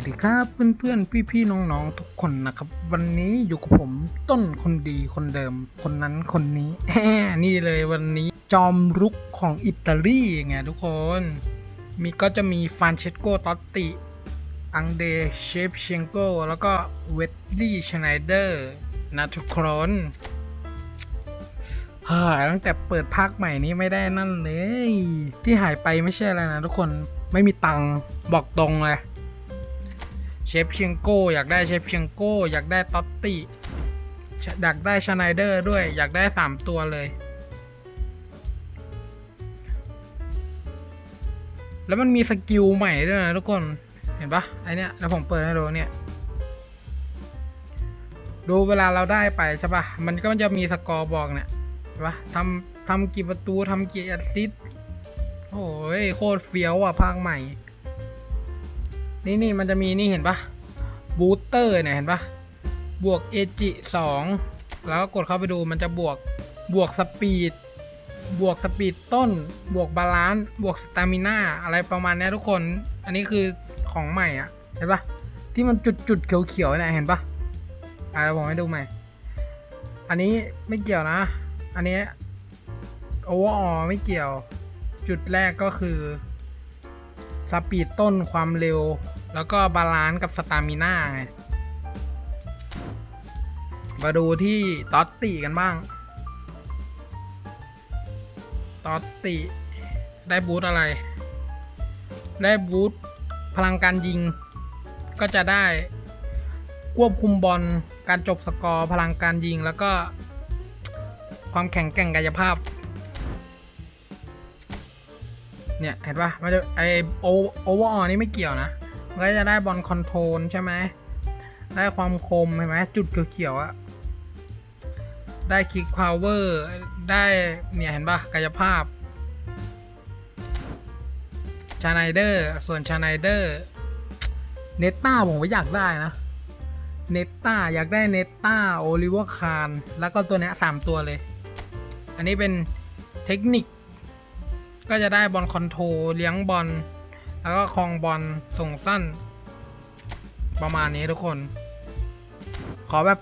วัสดีครับเพื่อนๆ พี่ๆ น้องๆ ทุกคนนะครับ วันนี้อยู่กับผมต้นคนดีคนเดิม คนนั้นคนนี้แฮ่นี่เลยวันนี้จอมรุกของอิตาลีไงทุกคน มีก็จะมีฟานเชสโกตอตติ อังเดเชฟเชงโกแล้วก็เวดลี่ชไนเดอร์นะทุกคนหายตั้งแต่เปิดภาคใหม่นี้ไม่ได้นั่นเลย ที่หายไปไม่ใช่อะไรนะทุกคนไม่มีตังค์บอกตรงเลย เชฟเชียงโก้อยากได้เชฟเชียงโก้อยากได้ต็อตติอยากได้ชไนเดอร์ด้วยอยากได้สามตัวเลย แล้วมันมีสกิลใหม่ด้วยนะทุกคนเห็นปะไอเนี้ยแล้วผมเปิดให้ดูเนี่ยดูเวลาเราได้ไปใช่ปะมันก็จะมีสกอร์บอกเนี่ยเห็นปะทำทำกี่ประตูทำกี่แอสซิสต์โอ้ยโคตรเฟี้ยวอะภาคใหม่ นี่นี่มันจะมีนี่เห็นปะบูสเตอร์เนี่ยเห็นปะบวกเอจิสองแล้วก็กดเข้าไปดูมันจะบวกบวกสปีดบวกสปีดต้น บวกบาลานซ์บวกสตามิน่าอะไรประมาณนี้ทุกคน อันนี้คือของใหม่อะ เห็นปะที่มันจุดจุดๆเขียวๆเนี่ยเห็นปะอะเดี๋ยวผมให้ดูใหม่ อันนี้ไม่เกี่ยวนะ อันนี้โอเวอร์ออไม่เกี่ยว จุดแรกก็คือสปีดต้นความเร็ว แล้วก็บาลานซ์กับสตามิน่าไง มาดูที่ตอตติกันบ้าง ตอตติ ได้บูทอะไร ได้บูทพลังการยิง ก็จะได้ควบคุมบอล การจบสกอร์ พลังการยิง แล้วก็ ความแข็งแกร่งกายภาพ เนี่ย เห็นปะมันจะไอโอเวอร์ออนี่ไม่เกี่ยวนะ ก็จะได้บอลคอนโทรลใช่ไหม ได้ความคมเห็นไหมจุดเขียวๆอะได้คิกพาวเวอร์ได้เนี่ยเห็นปะกายภาพชาไนเดอร์ส่วนชาไนเดอร์เนต้าผมก็อยากได้นะเนต้าอยากได้เนต้าโอลิเวอร์คารแล้วก็ตัวเนี้ยสามตัวเลย อันนี้เป็นเทคนิค ก็จะได้บอลคอนโทรเลี้ยงบอล แล้วก็คลองบอลส่งสั้น ประมาณนี้ทุกคน ขอแบบ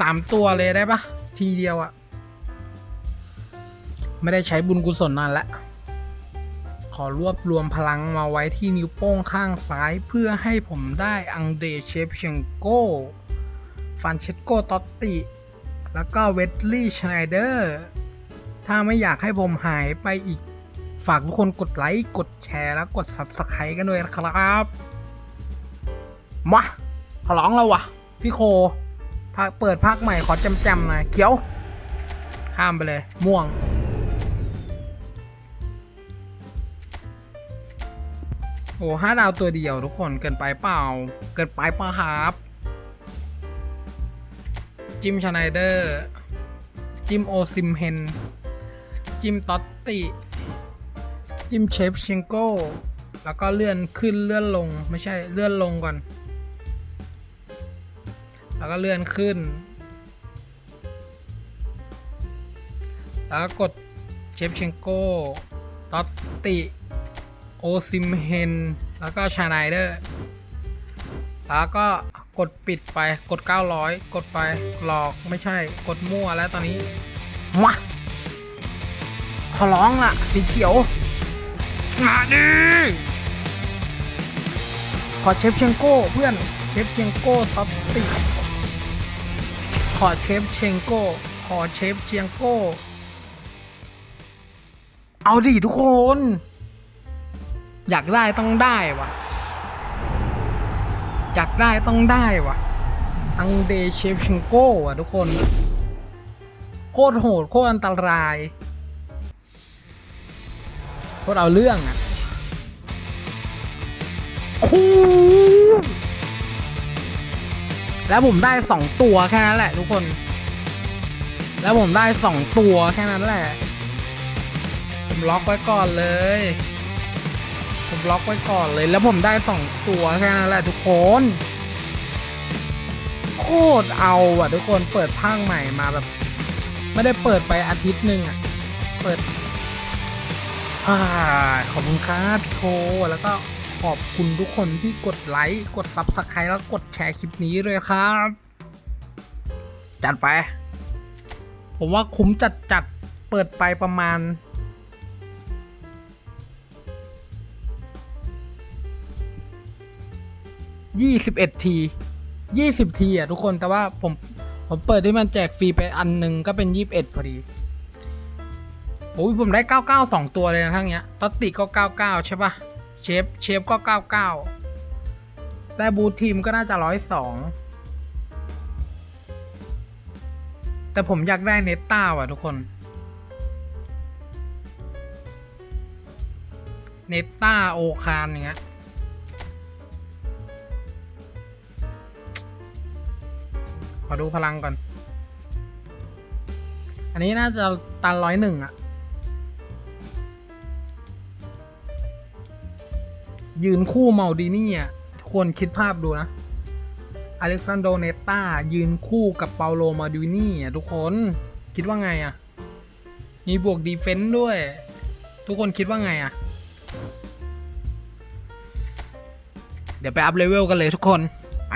สามตัวเลยได้ปะทีเดียวอะไม่ได้ใช้บุญกุศลนานแล้วขอรวบรวมพลังมาไว้ที่นิ้วโป้งข้างซ้ายเพื่อให้ผมได้อังเดเชฟเชงโกฟันเชตโกตอตติ แล้วก็เวดลี่ชไนเดอร์ ถ้าไม่อยากให้ผมหายไปอีก ฝากทุกคนกดไลค์ กดแชร์แล้วกด Subscribe กันด้วยนะครับ มาขอร้องแล้ววะพี่โคภาคเปิดภาคใหม่ขอจำจำหน่อยเขียว ข้ามไปเลย ม่วง โอ้ห้าดาวตัวเดียวทุกคนเกินไปเปล่า เกินไปเปล่าครับจิมชไนเดอร์ จิมโอซิมเฮน จิมตอตติ จิมเชฟเชงโก้แล้วก็เลื่อนขึ้นเลื่อนลงไม่ใช่เลื่อนลงก่อน แล้วก็เลื่อนขึ้น แล้วก็กดเชฟเชงโก้ตอตติโอซิมเฮนแล้วก็ชาไนเดอร์แล้วก็กดปิดไปกด 900 กดไปหลอกไม่ใช่กดมั่วแล้วตอนนี้มาขอร้องล่ะสีเขียว มาดิขอเชฟเชงโก้เพื่อนเชฟเชงโก้ท็อปติขอเชฟเชงโก้ ขอเชฟเชียงโก้ เอาดิทุกคน อยากได้ต้องได้วะอยากได้ต้องได้วะอังเดเชฟเชงโก้อะทุกคน โคตรโหดโคตรอันตราย โคตรเอาเรื่องอะโอ้แล้วผมได้สองตัวแค่นั้นแหละทุกคน แล้วผมได้สองตัวแค่นั้นแหละผมล็อกไว้ก่อนเลย ผมล็อกไว้ก่อนเลย แล้วผมได้สองตัวแค่นั้นแหละทุกคนโคตรเอาอะทุกคนเปิดภาคใหม่มาแบบ ไม่ได้เปิดไปอาทิตย์หนึ่งอะ เปิด ขอบคุณครับพี่โคแล้วก็ขอบคุณทุกคนที่กดไลค์กด Subscribe แล้วกดแชร์คลิปนี้เลยครับจัดไป ผมว่าคุ้มจัดจัดเปิดไปประมาณยี่สิบเอ็ดทียี่สิบทีอะทุกคนแต่ว่าผมผมเปิดที่มันแจกฟรีไปอันหนึ่งก็เป็นยี่สิบเอ็ดพอดี โอ้ยผมได้เก้าเก้าสองตัวเลยนะทั้งเนี้ยตอตติก็เก้าเก้าใช่ปะเชฟเชฟก็เก้าเก้าได้บูททีมก็น่าจะร้อยสองแต่ผมอยากได้เนต้าว่ะทุกคน เนต้าโอคานอย่างเงี้ยขอดูพลังก่อน อันนี้น่าจะตันร้อยหนึ่งอะ ยืนคู่เมาดีนี่อะควรคิดภาพดูนะ อเล็กซานโดเนตตายืนคู่กับเปาโลมาดินี่อะทุกคนคิดว่าไงอะ มีบวกดีเฟนต์ด้วย ทุกคนคิดว่าไงอะ เดี๋ยวไปอัพเลเวลกันเลยทุกคน ไป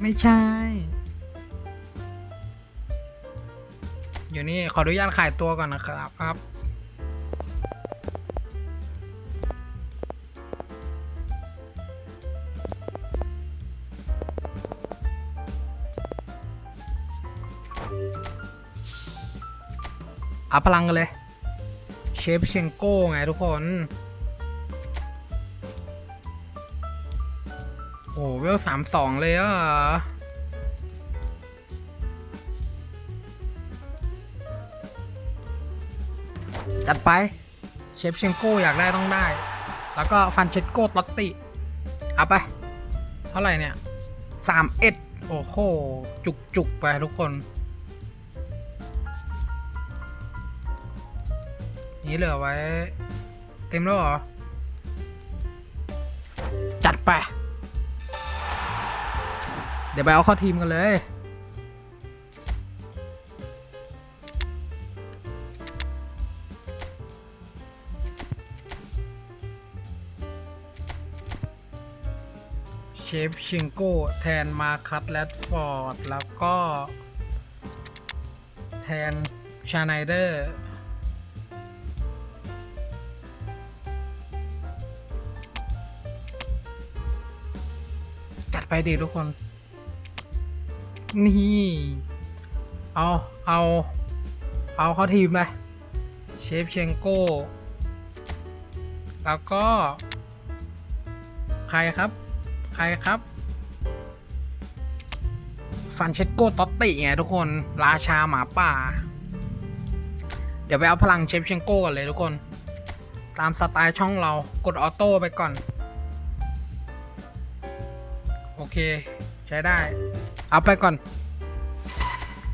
ไม่ใช่ อยู่นี่ ขออนุญาตขายตัวก่อนนะครับครับ อัพพลังกันเลย เชฟเชงโก้ไงทุกคน โอ้เวลสามสองเลยอะจัดไป เชฟเชงโก้อยากได้ต้องได้ แล้วก็ฟันเชตโก้ตอตติเอาไป เท่าไหร่เนี่ยสามเอ็ดโอ้โห จุกจุกไปทุกคน นี่เหลือไว้ เต็มแล้วเหรอ จัดไป เดี๋ยวไปเอาเข้าทีมกันเลยเชฟชิงโก้แทนมาคัตแรดฟอร์ด แล้วก็ แทนชาไนเดอร์ ไปดีทุกคน นี่ เอา เอา เอาเข้าทีมเลยเชฟเชงโก้ แล้วก็ ใครครับ ใครครับ ฟันเชตโก้ตอตติไงทุกคน ราชาหมาป่า เดี๋ยวไปเอาพลังเชฟเชงโก้กันเลยทุกคน ตามสไตล์ช่องเรา กดออโต้ไปก่อน โอเค ใช้ได้ เอาไปก่อน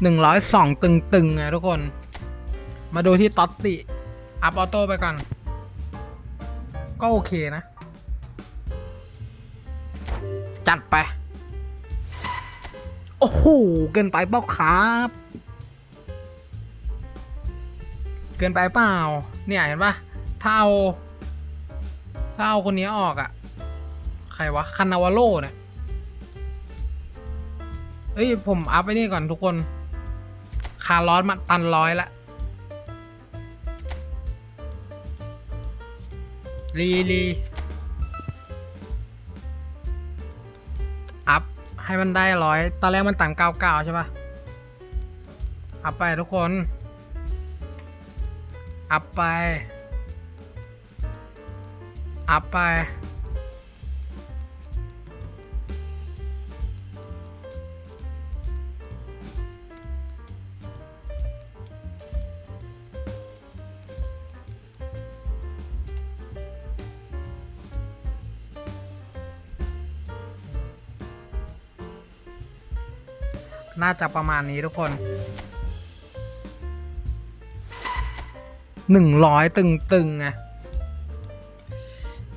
หนึ่งร้อยสองตึงๆไงทุกคน มาดูที่ตอตติ อัพออโต้ไปก่อน ก็โอเคนะ จัดไป โอ้โห เกินไปเปล่าครับ เกินไปเปล่า เนี่ยเห็นปะถ้าเอาถ้าเอาคนนี้ออกอะ่ะ ใครวะคานาวาโลเนี่ย เอ้ยผมอัพไปนี่ก่อนทุกคน คาร์ลอสมาตันร้อยละ รีรีอัพให้มันได้ร้อยตอนแรกมันตันเก้าเก้าใช่ปะอัพไปทุกคน อัพไป อัพไป น่าจะประมาณนี้ทุกคนหนึ่งร้อยตึงๆไง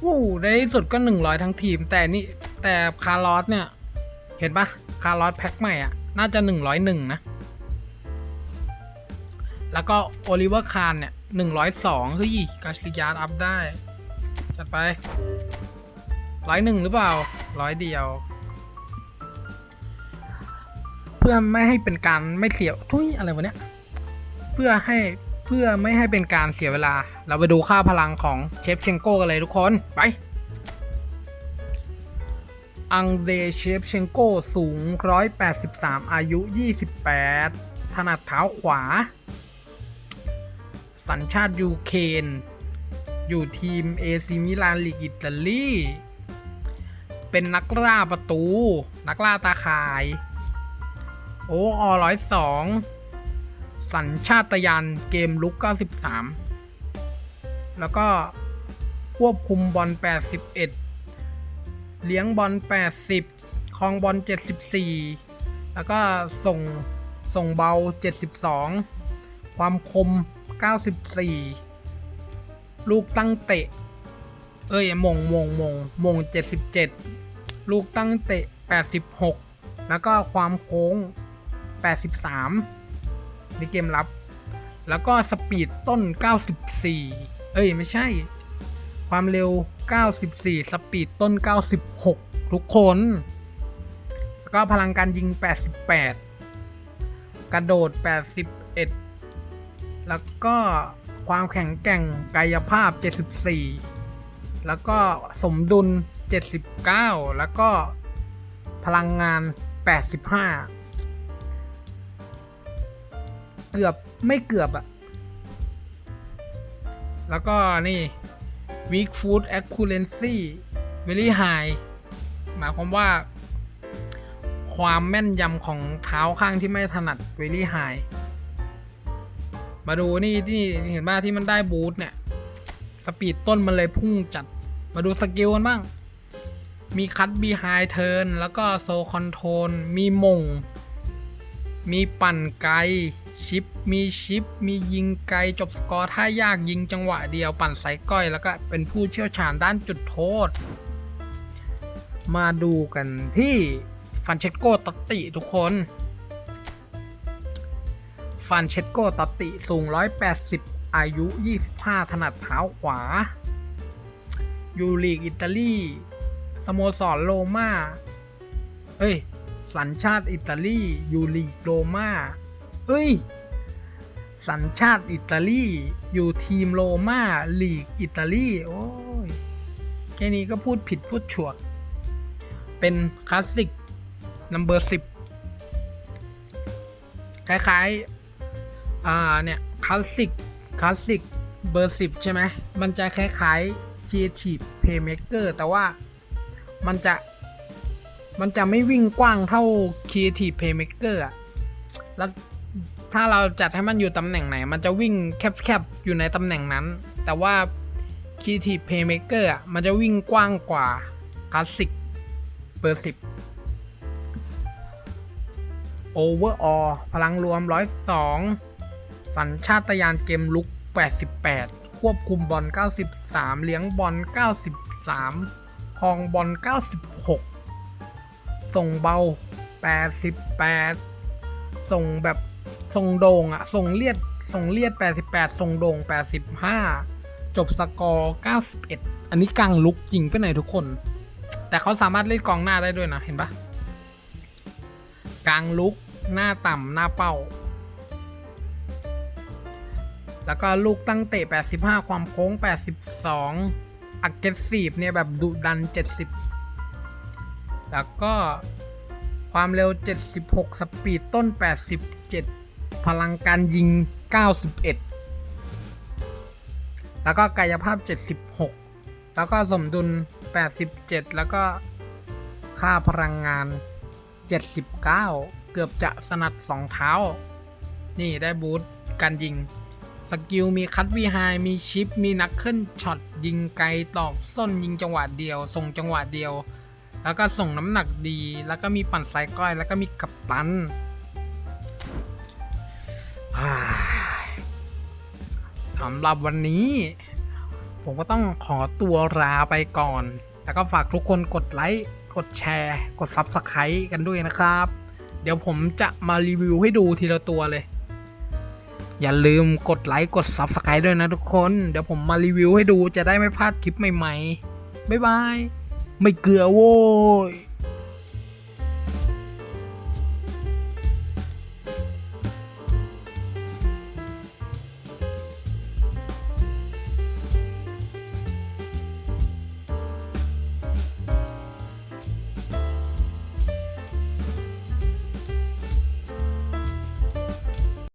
วู้ในที่สุดก็หนึ่งร้อยทั้งทีม แต่นี่แต่คาร์ลอสเนี่ย เห็นปะคาร์ลอสแพ็คใหม่อะ น่าจะหนึ่งร้อยหนึ่งนะ แล้วก็โอลิเวอร์คานเนี่ยหนึ่งร้อยสองเฮ้ยกาซิยาร์อัพได้ จัดไปร้อยหนึ่งหรือเปล่าร้อยเดียว พื่อไม่ให้เป็นการไม่เสียทุยอะไรวะเนี้ยเพื่อให้เพื่อไม่ให้เป็นการเสียเวลา เราไปดูค่าพลังของเชฟเชงโก้กันเลยทุกคนไปอังเดเชฟเชงโก้สูง 183 อายุ 28 ถนัดเท้าขวา สัญชาติยูเครนอยู่ทีมเอซิมิลานลีกอิตาลี เป็นนักล่าประตู นักล่าตาข่าย โอ้อร้อยสองสัญชาตญาณเกมลุก 93 แล้วก็ควบคุมบอล 81 เลี้ยงบอล 80ครองบอล 74 แล้วก็ส่งส่งเบา 72 ความคม 94 ลูกตั้งเตะ เอ้ยมงมงมงมง 77 ลูกตั้งเตะ 86 แล้วก็ความโค้ง 83 ในเกมรับ แล้วก็สปีดต้น 94 เอ้ย ไม่ใช่ ความเร็ว 94 สปีดต้น 96 ทุกคนแล้วก็พลังการยิง 88 กระโดด 81 แล้วก็ความแข็งแกร่งกายภาพ 74 แล้วก็สมดุล 79 แล้วก็พลังงาน 85 เกือบไม่เกือบอะแล้วก็นี่ weak foot accuracy very high หมายความว่า ความแม่นยำของเท้าข้างที่ไม่ถนัด very high มาดูนี่ที่เห็นว่าที่มันได้บูทเนี่ย สปีดต้นมันเลยพุ่งจัด มาดูสกิลกันบ้าง มีคัตบีไฮเทิร์นแล้วก็โซคอนโทรลมีมง มีปั่นไกล ชิปมีชิปมียิงไกลจบสกอร์ถ้ายากยิงจังหวะเดียวปั่นไซก้อย แล้วก็เป็นผู้เชี่ยวชาญด้านจุดโทษ มาดูกันที่ฟันเชตโกตตติทุกคน ฟันเชตโกตตติสูง 180 อายุ 25 ถนัดเท้าขวา ยูลีกอิตาลี สโมสรโรม่าเอ้ย สัญชาติอิตาลี ยูลีกโรม่า เอ้ย สัญชาติอิตาลี อยู่ทีมโรมาลีกอิตาลี โอ้ย แค่นี้ก็พูดผิดพูดฉวด เป็นคลาสสิกนัมเบอร์สิบคล้ายๆ อ่า เนี่ย คลาสสิก คลาสสิก เบอร์สิบใช่ไหม มันจะคล้ายๆ Creative Playmaker แต่ว่ามันจะ มันจะไม่วิ่งกว้างเท่า Creative Playmaker อะแล้ว ถ้าเราจัดให้มันอยู่ตำแหน่งไหน มันจะวิ่งแคบๆ อยู่ในตำแหน่งนั้น แต่ว่า Creative Playmaker อะมันจะวิ่งกว้างกว่า Classic เบอร์สิบ Overall พลังรวม 102 สัญชาตญาณเกมลุก 88 ควบคุมบอล 93 เลี้ยงบอล 93ครองบอล 96 ส่งเบา 88 ส่งแบบ ส่งโด่งอะส่งเลียดส่งเลียด 88ส่งโด่ง85 จบสกอร์ 91 อันนี้กลางลุกยิงไปไหนทุกคน แต่เขาสามารถเล่นกองหน้าได้ด้วยนะ เห็นปะกลางลุกหน้าต่ำหน้าเป้า แล้วก็ลูกตั้งเตะ 85 ความโค้ง 82 อักเกสซีฟเนี่ยแบบดุดัน 70 แล้วก็ความเร็ว 76 สปีดต้น 87 พลังการยิง 91 แล้วก็กายภาพ 76 แล้วก็สมดุล 87 แล้วก็ค่าพลังงาน 79 เกือบจะสนัด2เท้า นี่ได้บูทการยิง สกิลมีคัตวีไฮมีชิป มีนักเคลื่อนช็อต ยิงไกลตอกส้นยิงจังหวะเดียว ส่งจังหวะเดียว แล้วก็ส่งน้ำหนักดี แล้วก็มีปั่นไซก้อย แล้วก็มีกัปตัน สำหรับวันนี้ ผมก็ต้องขอตัวลาไปก่อน แล้วก็ฝากทุกคนกดไลค์ กดแชร์ กด Subscribe กันด้วยนะครับ เดี๋ยวผมจะมารีวิวให้ดูทีละตัวเลย อย่าลืมกดไลค์ กด Subscribe ด้วยนะทุกคน เดี๋ยวผมมารีวิวให้ดูจะได้ไม่พลาดคลิปใหม่ ๆ บ๊ายบาย ไม่เกลือโว้ย